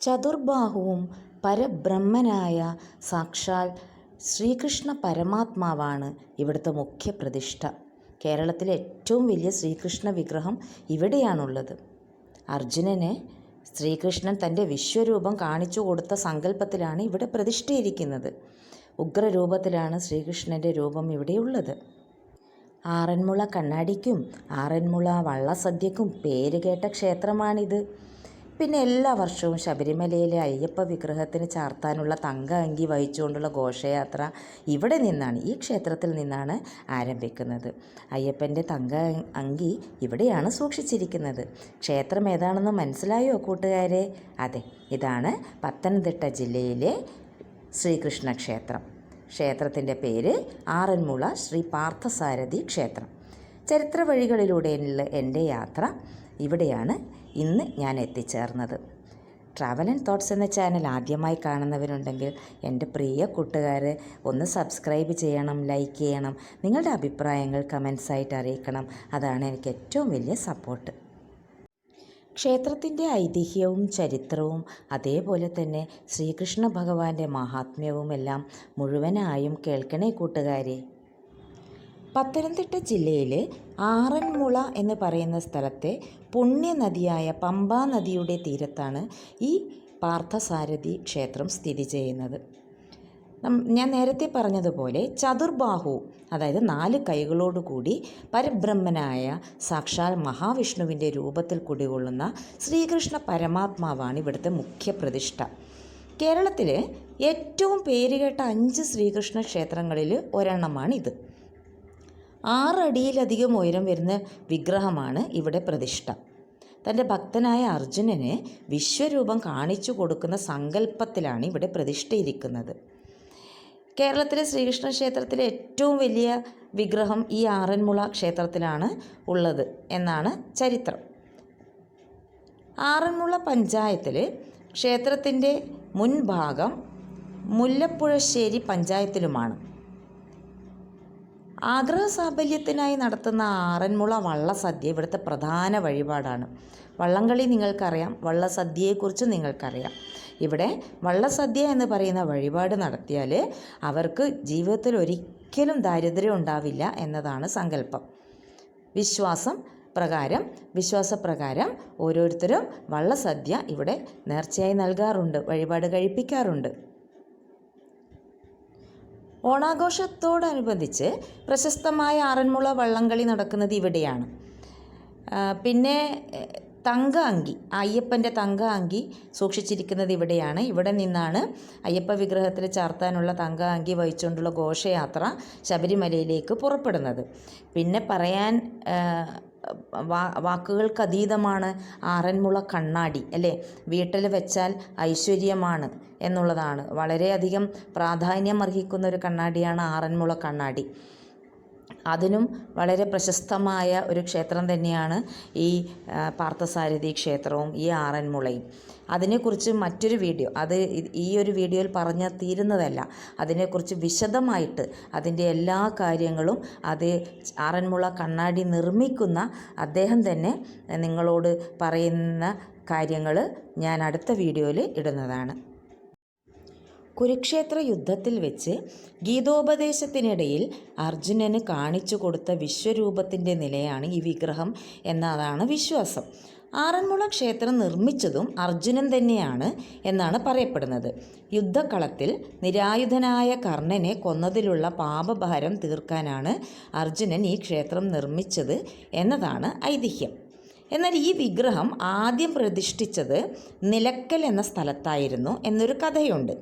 ചതുർബാഹുവും പരബ്രഹ്മനായ സാക്ഷാൽ ശ്രീകൃഷ്ണ പരമാത്മാവാണ് ഇവിടുത്തെ മുഖ്യ പ്രതിഷ്ഠ. കേരളത്തിലെ ഏറ്റവും വലിയ ശ്രീകൃഷ്ണ വിഗ്രഹം ഇവിടെയാണുള്ളത്. അർജുനന് ശ്രീകൃഷ്ണൻ തന്റെ വിശ്വരൂപം കാണിച്ചു കൊടുത്ത സങ്കല്പത്തിലാണ് ഇവിടെ പ്രതിഷ്ഠയിരിക്കുന്നത് ഉഗ്രരൂപത്തിലാണ് ശ്രീകൃഷ്ണന്റെ രൂപം ഇവിടെയുള്ളത്. ആറന്മുള കണ്ണാടിക്കും ആറന്മുള വള്ളസദ്യക്കും പേരുകേട്ട ക്ഷേത്രമാണിത്. പിന്നെ എല്ലാ വർഷവും ശബരിമലയിലെ അയ്യപ്പ വിഗ്രഹത്തിന് ചാർത്താനുള്ള തങ്ക അങ്കി വഹിച്ചുകൊണ്ടുള്ള ഘോഷയാത്ര ഇവിടെ നിന്നാണ് ഈ ക്ഷേത്രത്തിൽ നിന്നാണ് ആരംഭിക്കുന്നത്. അയ്യപ്പന്റെ തങ്ക അങ്കി ഇവിടെയാണ് സൂക്ഷിച്ചിരിക്കുന്നത്. ക്ഷേത്രം ഏതാണെന്ന് മനസ്സിലായോ കൂട്ടുകാരെ? അതെ ഇതാണ് പത്തനംതിട്ട ജില്ലയിലെ ശ്രീകൃഷ്ണ ക്ഷേത്രം. ക്ഷേത്രത്തിന്റെ പേര് ആറന്മുള ശ്രീ പാർത്ഥസാരഥി ക്ഷേത്രം. ചരിത്ര വഴികളിലൂടെയുള്ള എന്റെ യാത്ര ഇവിടെയാണ് ഇന്ന് ഞാൻ എത്തിച്ചേർന്നത്. ട്രാവൽ ആൻഡ് തോട്ട്സ് എന്ന ചാനൽ ആദ്യമായി കാണുന്നവരുണ്ടെങ്കിൽ എന്റെ പ്രിയ കൂട്ടുകാർ ഒന്ന് സബ്സ്ക്രൈബ് ചെയ്യണം ലൈക്ക് ചെയ്യണം നിങ്ങളുടെ അഭിപ്രായങ്ങൾ കമൻസായിട്ട് അറിയിക്കണം. അതാണ് എനിക്ക് ഏറ്റവും വലിയ സപ്പോർട്ട്. ക്ഷേത്രത്തിന്റെ ഐതിഹ്യവും ചരിത്രവും അതേപോലെ തന്നെ ശ്രീകൃഷ്ണ ഭഗവാന്റെ മഹാത്മ്യവും എല്ലാം മുഴുവനായും കേൾക്കണേ കൂട്ടുകാരെ. പത്തനംതിട്ട ജില്ലയിലെ ആറന്മുള എന്ന് പറയുന്ന സ്ഥലത്തെ പുണ്യനദിയായ പമ്പാ നദിയുടെ തീരത്താണ് ഈ പാർത്ഥസാരഥി ക്ഷേത്രം സ്ഥിതി ചെയ്യുന്നത്. ഞാൻ നേരത്തെ പറഞ്ഞതുപോലെ ചതുർബാഹു അതായത് നാല് കൈകളോടുകൂടി പരബ്രഹ്മനായ സാക്ഷാൽ മഹാവിഷ്ണുവിന്റെ രൂപത്തിൽ കുടികൊള്ളുന്ന ശ്രീകൃഷ്ണ പരമാത്മാവാണ് ഇവിടുത്തെ മുഖ്യ പ്രതിഷ്ഠ. കേരളത്തിലെ ഏറ്റവും പേരുകേട്ട അഞ്ച് ശ്രീകൃഷ്ണ ക്ഷേത്രങ്ങളിൽ ഒരെണ്ണമാണിത്. ആറടിയിലധികം ഉയരം വരുന്ന വിഗ്രഹമാണ് ഇവിടെ പ്രതിഷ്ഠ. തന്റെ ഭക്തനായ അർജുനന് വിശ്വരൂപം കാണിച്ചു കൊടുക്കുന്ന സങ്കല്പത്തിലാണ് ഇവിടെ പ്രതിഷ്ഠയിരിക്കുന്നത്. കേരളത്തിലെ ശ്രീകൃഷ്ണ ക്ഷേത്രത്തിലെ ഏറ്റവും വലിയ വിഗ്രഹം ഈ ആറന്മുള ക്ഷേത്രത്തിലാണ് ഉള്ളത് എന്നാണ് ചരിത്രം. ആറന്മുള പഞ്ചായത്തിൽ ക്ഷേത്രത്തിന്റെ മുൻഭാഗം മുല്ലപ്പുഴശ്ശേരി പഞ്ചായത്തിലുമാണ്. ആഗ്രഹ സാഫല്യത്തിനായി നടത്തുന്ന ആറന്മുള വള്ളസദ്യ ഇവിടുത്തെ പ്രധാന വഴിപാടാണ്. വള്ളംകളി നിങ്ങൾക്കറിയാം വള്ളസദ്യയെക്കുറിച്ച് നിങ്ങൾക്കറിയാം. ഇവിടെ വള്ളസദ്യ എന്ന് പറയുന്ന വഴിപാട് നടത്തിയാൽ അവർക്ക് ജീവിതത്തിൽ ഒരിക്കലും ദാരിദ്ര്യം ഉണ്ടാവില്ല എന്നതാണ് സങ്കല്പം. വിശ്വാസം പ്രകാരം വിശ്വാസപ്രകാരം ഓരോരുത്തരും വള്ളസദ്യ ഇവിടെ നേർച്ചയായി നൽകാറുണ്ട് വഴിപാട് കഴിപ്പിക്കാറുണ്ട്. ഓണാഘോഷത്തോടനുബന്ധിച്ച് പ്രശസ്തമായ ആറന്മുള വള്ളംകളി നടക്കുന്നത് ഇവിടെയാണ്. പിന്നെ തങ്ക അങ്കി അയ്യപ്പന്റെ തങ്ക അങ്കി സൂക്ഷിച്ചിരിക്കുന്നത് ഇവിടെയാണ്. ഇവിടെ നിന്നാണ് അയ്യപ്പ വിഗ്രഹത്തിൽ ചാർത്താനുള്ള തങ്ക അങ്കി വഹിച്ചുകൊണ്ടുള്ള ഘോഷയാത്ര ശബരിമലയിലേക്ക് പുറപ്പെടുന്നത്. പിന്നെ പറയാൻ വാ വാക്കുകൾക്കതീതമാണ് ആറന്മുള കണ്ണാടി അല്ലേ? വീട്ടിൽ വെച്ചാൽ ഐശ്വര്യമാണ് എന്നുള്ളതാണ്. വളരെയധികം പ്രാധാന്യം അർഹിക്കുന്ന ഒരു കണ്ണാടിയാണ് ആറന്മുള കണ്ണാടി. അതിനും വളരെ പ്രശസ്തമായ ഒരു ക്ഷേത്രം തന്നെയാണ് ഈ പാർത്ഥസാരഥി ക്ഷേത്രവും ഈ ആറന്മുളയും. അതിനെക്കുറിച്ച് മറ്റൊരു വീഡിയോ അത് ഈ ഒരു വീഡിയോയിൽ പറഞ്ഞാൽ തീരുന്നതല്ല. അതിനെക്കുറിച്ച് വിശദമായിട്ട് അതിന്റെ എല്ലാ കാര്യങ്ങളും അത് ആറന്മുള കണ്ണാടി നിർമ്മിക്കുന്ന അദ്ദേഹം തന്നെ നിങ്ങളോട് പറയുന്ന കാര്യങ്ങൾ ഞാൻ അടുത്ത വീഡിയോയിൽ ഇടുന്നതാണ്. കുരുക്ഷേത്ര യുദ്ധത്തിൽ വെച്ച് ഗീതോപദേശത്തിനിടയിൽ അർജുനന് കാണിച്ചു കൊടുത്ത വിശ്വരൂപത്തിന്റെ നിലയാണ് ഈ വിഗ്രഹം എന്നതാണ് വിശ്വാസം. ആറന്മുള ക്ഷേത്രം നിർമ്മിച്ചതും അർജുനൻ തന്നെയാണ് എന്നാണ് പറയപ്പെടുന്നത്. യുദ്ധക്കളത്തിൽ നിരായുധനായ കർണനെ കൊന്നതിലുള്ള പാപഭാരം തീർക്കാനാണ് അർജുനൻ ഈ ക്ഷേത്രം നിർമ്മിച്ചത് എന്നതാണ് ഐതിഹ്യം. എന്നാൽ ഈ വിഗ്രഹം ആദ്യം പ്രതിഷ്ഠിച്ചത് നിലക്കൽ എന്ന സ്ഥലത്തായിരുന്നു എന്നൊരു കഥയുണ്ട്.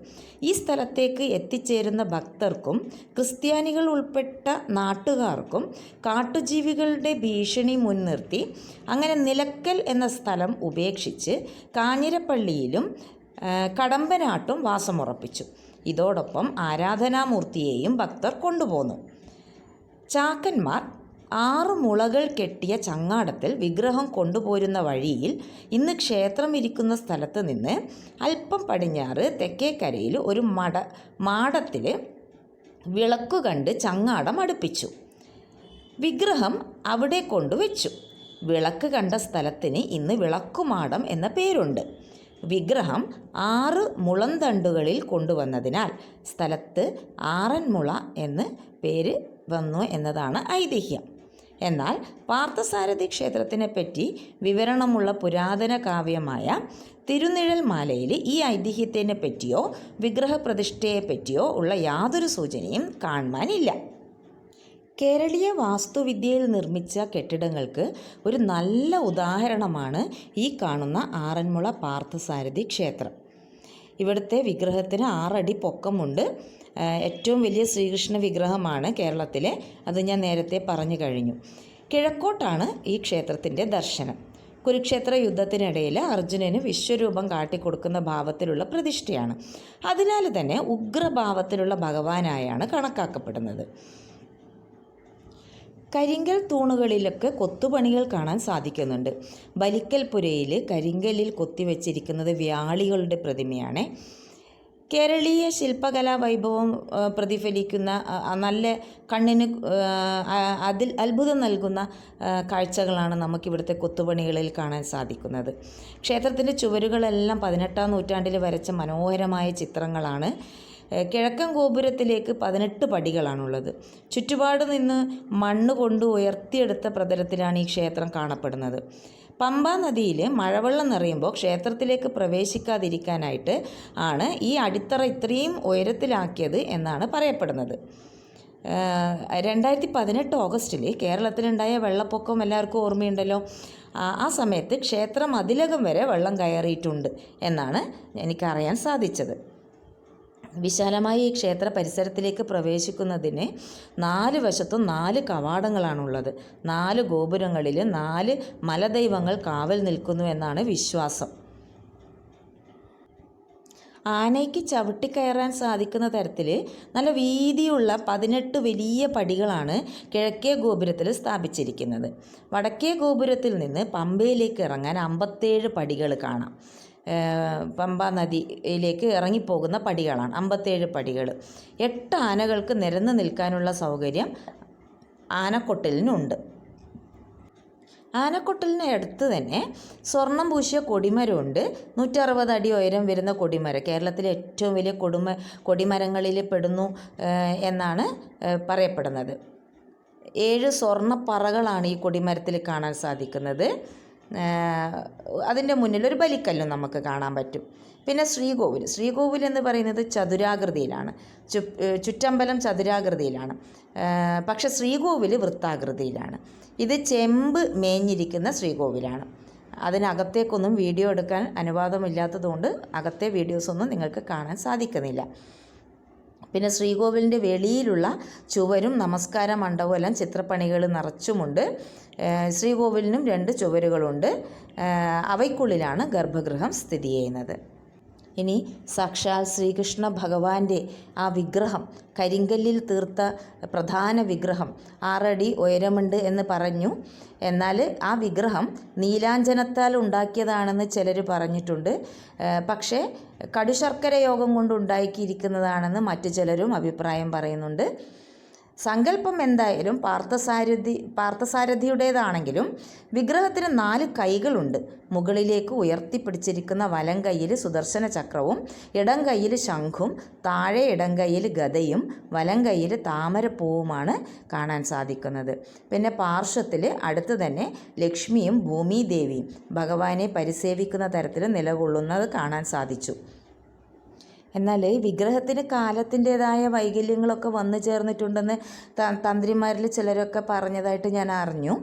ഈ സ്ഥലത്തേക്ക് എത്തിച്ചേരുന്ന ഭക്തർക്കും ക്രിസ്ത്യാനികൾ ഉൾപ്പെട്ട നാട്ടുകാർക്കും കാട്ടുജീവികളുടെ ഭീഷണി മുൻനിർത്തി അങ്ങനെ നിലക്കൽ എന്ന സ്ഥലം ഉപേക്ഷിച്ച് കാഞ്ഞിരപ്പള്ളിയിലും കടമ്പനാട്ടും വാസമുറപ്പിച്ചു. ഇതോടൊപ്പം ആരാധനാമൂർത്തിയെയും ഭക്തർ കൊണ്ടുപോന്നു. ചാക്കന്മാർ ആറ് മുളകൾ കെട്ടിയ ചങ്ങാടത്തിൽ വിഗ്രഹം കൊണ്ടുപോരുന്ന വഴിയിൽ ഇന്ന് ക്ഷേത്രം ഇരിക്കുന്ന സ്ഥലത്ത് നിന്ന് അല്പം പടിഞ്ഞാറ് തെക്കേക്കരയിൽ ഒരു മട മാടത്തിൽ വിളക്കു കണ്ട് ചങ്ങാടം അടുപ്പിച്ചു. വിഗ്രഹം അവിടെ കൊണ്ടുവച്ചു വിളക്ക് കണ്ട സ്ഥലത്തിന് ഇന്ന് വിളക്കുമാടം എന്ന പേരുണ്ട്. വിഗ്രഹം ആറ് മുളന്തണ്ടുകളിൽ കൊണ്ടുവന്നതിനാൽ സ്ഥലത്ത് ആറന്മുള എന്ന് പേര് വന്നു എന്നതാണ് ഐതിഹ്യം. എന്നാൽ പാർത്ഥസാരഥി ക്ഷേത്രത്തിനെ പറ്റി വിവരണമുള്ള പുരാതന കാവ്യമായ തിരുനിഴൽ മാലയിൽ ഈ ഐതിഹ്യത്തിനെ പറ്റിയോ വിഗ്രഹപ്രതിഷ്ഠയെ പറ്റിയോ ഉള്ള യാതൊരു സൂചനയും കാണുവാനില്ല. കേരളീയ വാസ്തുവിദ്യയിൽ നിർമ്മിച്ച കെട്ടിടങ്ങൾക്ക് ഒരു നല്ല ഉദാഹരണമാണ് ഈ കാണുന്ന ആറന്മുള പാർത്ഥസാരഥി ക്ഷേത്രം. ഇവിടുത്തെ വിഗ്രഹത്തിന് ആറടി പൊക്കമുണ്ട്. ഏറ്റവും വലിയ ശ്രീകൃഷ്ണ വിഗ്രഹമാണ് കേരളത്തിലെ. അത് ഞാൻ നേരത്തെ പറഞ്ഞു കഴിഞ്ഞു. കിഴക്കോട്ടാണ് ഈ ക്ഷേത്രത്തിന്റെ ദർശനം. കുരുക്ഷേത്ര യുദ്ധത്തിനിടയിൽ അർജുനന് വിശ്വരൂപം കാട്ടിക്കൊടുക്കുന്ന ഭാവത്തിലുള്ള പ്രതിഷ്ഠയാണ്. അതിനാൽ തന്നെ ഉഗ്രഭാവത്തിലുള്ള ഭഗവാനായാണ് കണക്കാക്കപ്പെടുന്നത്. കരിങ്കൽ തൂണുകളിലൊക്കെ കൊത്തുപണികൾ കാണാൻ സാധിക്കുന്നുണ്ട്. ബലിക്കൽ പുരയിൽ കരിങ്കലിൽ കൊത്തിവെച്ചിരിക്കുന്നത് വ്യാളികളുടെ പ്രതിമയാണ്. കേരളീയ ശില്പകലാ വൈഭവം പ്രതിഫലിക്കുന്ന നല്ല കണ്ണിന് അതിൽ അത്ഭുതം നൽകുന്ന കാഴ്ചകളാണ് നമുക്കിവിടുത്തെ കൊത്തുപണികളിൽ കാണാൻ സാധിക്കുന്നത്. ക്ഷേത്രത്തിന്റെ ചുവരുകളെല്ലാം പതിനെട്ടാം നൂറ്റാണ്ടിൽ വരച്ച മനോഹരമായ ചിത്രങ്ങളാണ്. കിഴക്കൻ ഗോപുരത്തിലേക്ക് പതിനെട്ട് പടികളാണുള്ളത്. ചുറ്റുപാട് നിന്ന് മണ്ണ് കൊണ്ട് ഉയർത്തിയെടുത്ത പ്രതലത്തിലാണ് ഈ ക്ഷേത്രം കാണപ്പെടുന്നത്. പമ്പ നദിയിൽ മഴവെള്ളം നിറയുമ്പോൾ ക്ഷേത്രത്തിലേക്ക് പ്രവേശിക്കാതിരിക്കാനായിട്ട് ആണ് ഈ അടിത്തറ ഇത്രയും ഉയരത്തിലാക്കിയത് എന്നാണ് പറയപ്പെടുന്നത്. രണ്ടായിരത്തി പതിനെട്ട് ഓഗസ്റ്റിൽ കേരളത്തിലുണ്ടായ വെള്ളപ്പൊക്കം എല്ലാവർക്കും ഓർമ്മയുണ്ടല്ലോ. ആ സമയത്ത് ക്ഷേത്രം അതിലകം വരെ വെള്ളം കയറിയിട്ടുണ്ട് എന്നാണ് എനിക്കറിയാൻ സാധിച്ചത്. വിശാലമായ ഈ ക്ഷേത്ര പരിസരത്തിലേക്ക് പ്രവേശിക്കുന്നതിന് നാല് വശത്തും നാല് കവാടങ്ങളാണുള്ളത്. നാല് ഗോപുരങ്ങളിൽ നാല് മലദൈവങ്ങൾ കാവൽ നിൽക്കുന്നു എന്നാണ് വിശ്വാസം. ആനയ്ക്ക് ചവിട്ടിക്കയറാൻ സാധിക്കുന്ന തരത്തിൽ നല്ല വീതിയുള്ള പതിനെട്ട് വലിയ പടികളാണ് കിഴക്കേ ഗോപുരത്തിൽ സ്ഥാപിച്ചിരിക്കുന്നത്. വടക്കേ ഗോപുരത്തിൽ നിന്ന് പമ്പയിലേക്ക് ഇറങ്ങാൻ അമ്പത്തേഴ് പടികൾ കാണാം. പമ്പ നദിയിലേക്ക് ഇറങ്ങിപ്പോകുന്ന പടികളാണ്. അമ്പത്തേഴ് പടികൾ എട്ട് ആനകൾക്ക് നിരന്ന് നിൽക്കാനുള്ള സൗകര്യം ആനക്കൊട്ടലിനുണ്ട്. ആനക്കൊട്ടലിന് അടുത്ത് തന്നെ സ്വർണം പൂശിയ കൊടിമരമുണ്ട്. നൂറ്ററുപത് അടി ഉയരം വരുന്ന കൊടിമരം. കേരളത്തിലെ ഏറ്റവും വലിയ കൊടുമ കൊടിമരങ്ങളിൽ പെടുന്നു എന്നാണ് പറയപ്പെടുന്നത്. ഏഴ് സ്വർണപ്പറകളാണ് ഈ കൊടിമരത്തിൽ കാണാൻ സാധിക്കുന്നത്. അതിന്റെ മുന്നിൽ ഒരു ബലിക്കല്ലും നമുക്ക് കാണാൻ പറ്റും. പിന്നെ ശ്രീകോവിൽ. ശ്രീകോവിൽ എന്ന് പറയുന്നത് ചതുരാകൃതിയിലാണ്. ചു ചുറ്റമ്പലം ചതുരാകൃതിയിലാണ്. പക്ഷെ ശ്രീകോവിൽ വൃത്താകൃതിയിലാണ്. ഇത് ചെമ്പ് മേഞ്ഞിരിക്കുന്ന ശ്രീകോവിലാണ്. അതിനകത്തേക്കൊന്നും വീഡിയോ എടുക്കാൻ അനുവാദമില്ലാത്തതുകൊണ്ട് അകത്തെ വീഡിയോസൊന്നും നിങ്ങൾക്ക് കാണാൻ സാധിക്കുന്നില്ല. പിന്നെ ശ്രീകോവിലിന്റെ വെളിയിലുള്ള ചുവരും നമസ്കാര മണ്ഡപവും എല്ലാം ചിത്രപ്പണികൾ നിറച്ചുമുണ്ട്. ശ്രീകോവിലിനും രണ്ട് ചുവരുകളുണ്ട്. അവയ്ക്കുള്ളിലാണ് ഗർഭഗൃഹം സ്ഥിതി ചെയ്യുന്നത്. ഇനി സാക്ഷാൽ ശ്രീകൃഷ്ണ ഭഗവാന്റെ ആ വിഗ്രഹം കരിങ്കല്ലിൽ തീർത്ത പ്രധാന വിഗ്രഹം ആറടി ഉയരമുണ്ട് എന്ന് പറഞ്ഞു. എന്നാൽ ആ വിഗ്രഹം നീലാഞ്ജനത്താൽ ഉണ്ടാക്കിയതാണെന്ന് ചിലർ പറഞ്ഞിട്ടുണ്ട്. പക്ഷേ കടുശർക്കര യോഗം കൊണ്ട് ഉണ്ടാക്കിയിരിക്കുന്നതാണെന്ന് മറ്റു ചിലരും അഭിപ്രായം പറയുന്നുണ്ട്. സങ്കല്പം എന്തായാലും പാർത്ഥസാരഥി പാർത്ഥസാരഥിയുടേതാണെങ്കിലും വിഗ്രഹത്തിന് നാല് കൈകളുണ്ട്. മുകളിലേക്ക് ഉയർത്തിപ്പിടിച്ചിരിക്കുന്ന വലം കൈയിൽ സുദർശന ചക്രവും ഇടം കൈയിൽ ശംഖും താഴെ ഇടം കൈയിൽ ഗതയും വലം കൈയിൽ താമരപ്പൂവുമാണ് കാണാൻ സാധിക്കുന്നത്. പിന്നെ പാർശ്വത്തിൽ അടുത്ത് തന്നെ ലക്ഷ്മിയും ഭൂമിദേവിയും ഭഗവാനെ പരിസേവിക്കുന്ന തരത്തിൽ നിലകൊള്ളുന്നത് കാണാൻ സാധിച്ചു. എന്നാൽ വിഗ്രഹത്തിന് കാലത്തിന്റെതായ വൈകല്യങ്ങളൊക്കെ വന്നു ചേർന്നിട്ടുണ്ടെന്ന് തന്ത്രിമാരിൽ ചിലരൊക്കെ പറഞ്ഞതായിട്ട് ഞാൻ അറിഞ്ഞു.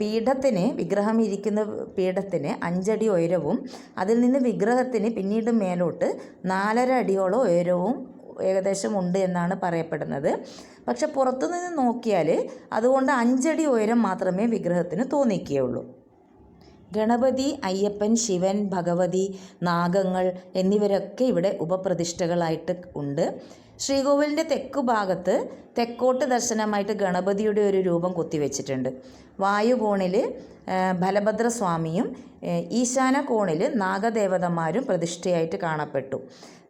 പീഠത്തിന് വിഗ്രഹം ഇരിക്കുന്ന പീഠത്തിന് അഞ്ചടി ഉയരവും അതിൽ നിന്ന് വിഗ്രഹത്തിന് പിന്നീട് മേലോട്ട് നാലര അടിയോളം ഉയരവും ഏകദേശം ഉണ്ട് എന്നാണ് പറയപ്പെടുന്നത്. പക്ഷെ പുറത്തുനിന്ന് നോക്കിയാൽ അതുകൊണ്ട് അഞ്ചടി ഉയരം മാത്രമേ വിഗ്രഹത്തിന് തോന്നിക്കുകയുള്ളൂ. ഗണപതി അയ്യപ്പൻ ശിവൻ ഭഗവതി നാഗങ്ങൾ എന്നിവരൊക്കെ ഇവിടെ ഉപപ്രതിഷ്ഠകളായിട്ട് ഉണ്ട്. ശ്രീകോവിലിന്റെ തെക്ക് ഭാഗത്ത് തെക്കോട്ട് ദർശനമായിട്ട് ഗണപതിയുടെ ഒരു രൂപം കൊത്തിവെച്ചിട്ടുണ്ട്. വായുകോണിൽ ബലഭദ്രസ്വാമിയും ഈശാന കോണിൽ നാഗദേവതമാരും പ്രതിഷ്ഠയായിട്ട് കാണപ്പെട്ടു.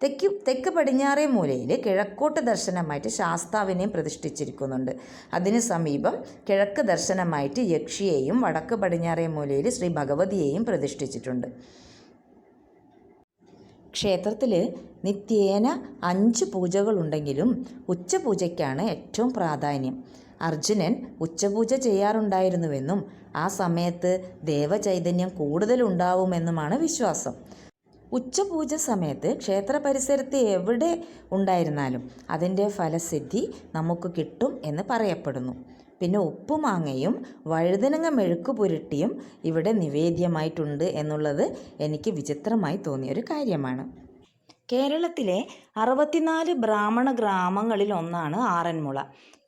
തെക്ക് തെക്ക് പടിഞ്ഞാറേ മൂലയിൽ കിഴക്കോട്ട് ദർശനമായിട്ട് ശാസ്താവിനെയും പ്രതിഷ്ഠിച്ചിരിക്കുന്നുണ്ട്. അതിന് സമീപം കിഴക്ക് ദർശനമായിട്ട് യക്ഷിയെയും വടക്ക് പടിഞ്ഞാറേ മൂലയിൽ ശ്രീ ഭഗവതിയെയും പ്രതിഷ്ഠിച്ചിട്ടുണ്ട്. ക്ഷേത്രത്തിൽ നിത്യേന അഞ്ച് പൂജകളുണ്ടെങ്കിലും ഉച്ചപൂജയ്ക്കാണ് ഏറ്റവും പ്രാധാന്യം. അർജുനൻ ഉച്ചപൂജ ചെയ്യാറുണ്ടായിരുന്നുവെന്നും ആ സമയത്ത് ദേവചൈതന്യം കൂടുതലുണ്ടാവുമെന്നുമാണ് വിശ്വാസം. ഉച്ചപൂജ സമയത്ത് ക്ഷേത്ര പരിസരത്ത് എവിടെ ഉണ്ടായിരുന്നാലും അതിന്റെ ഫലസിദ്ധി നമുക്ക് കിട്ടും എന്ന് പറയപ്പെടുന്നു. പിന്നെ ഉപ്പുമാങ്ങയും വഴുതനങ്ങ മെഴുക്ക് പുരട്ടിയും ഇവിടെ നിവേദ്യമായിട്ടുണ്ട് എന്നുള്ളത് എനിക്ക് വിചിത്രമായി തോന്നിയൊരു കാര്യമാണ്. കേരളത്തിലെ അറുപത്തിനാല് ബ്രാഹ്മണ ഗ്രാമങ്ങളിൽ ഒന്നാണ് ആറന്മുള.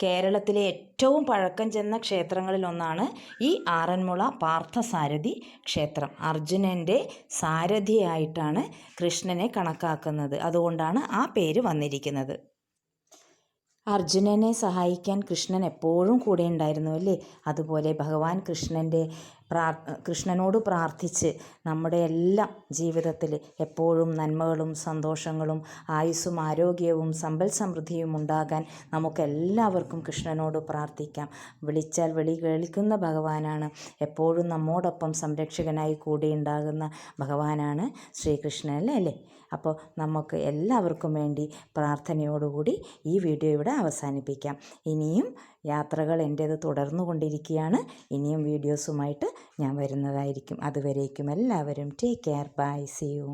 കേരളത്തിലെ ഏറ്റവും പഴക്കം ചെന്ന ക്ഷേത്രങ്ങളിൽ ഒന്നാണ് ഈ ആറന്മുള പാർത്ഥസാരഥി ക്ഷേത്രം. അർജുനന്റെ സാരഥിയായിട്ടാണ് കൃഷ്ണനെ കണക്കാക്കുന്നത്. അതുകൊണ്ടാണ് ആ പേര് വന്നിരിക്കുന്നത്. അർജുനനെ സഹായിക്കാൻ കൃഷ്ണൻ എപ്പോഴും കൂടെ ഉണ്ടായിരുന്നു അല്ലേ അതുപോലെ ഭഗവാൻ കൃഷ്ണന്റെ പ്രാർ കൃഷ്ണനോട് പ്രാർത്ഥിച്ച് നമ്മുടെ എല്ലാ ജീവിതത്തിൽ എപ്പോഴും നന്മകളും സന്തോഷങ്ങളും ആയുസ്സും ആരോഗ്യവും സമ്പൽ സമൃദ്ധിയും ഉണ്ടാകാൻ നമുക്കെല്ലാവർക്കും കൃഷ്ണനോട് പ്രാർത്ഥിക്കാം. വിളിച്ചാൽ വിളി കേൾക്കുന്ന ഭഗവാനാണ്. എപ്പോഴും നമ്മോടൊപ്പം സംരക്ഷകനായി കൂടെ ഉണ്ടാകുന്ന ഭഗവാനാണ് ശ്രീകൃഷ്ണൻ അല്ലേ? അപ്പോൾ നമുക്ക് എല്ലാവർക്കും വേണ്ടി പ്രാർത്ഥനയോടുകൂടി ഈ വീഡിയോ ഇവിടെ അവസാനിപ്പിക്കാം. ഇനിയും യാത്രകൾ എന്റേത് തുടർന്നു കൊണ്ടിരിക്കുകയാണ് ഇനിയും വീഡിയോസുമായിട്ട് ഞാൻ വരുന്നതായിരിക്കും. അതുവരേക്കും എല്ലാവരും take care bye see you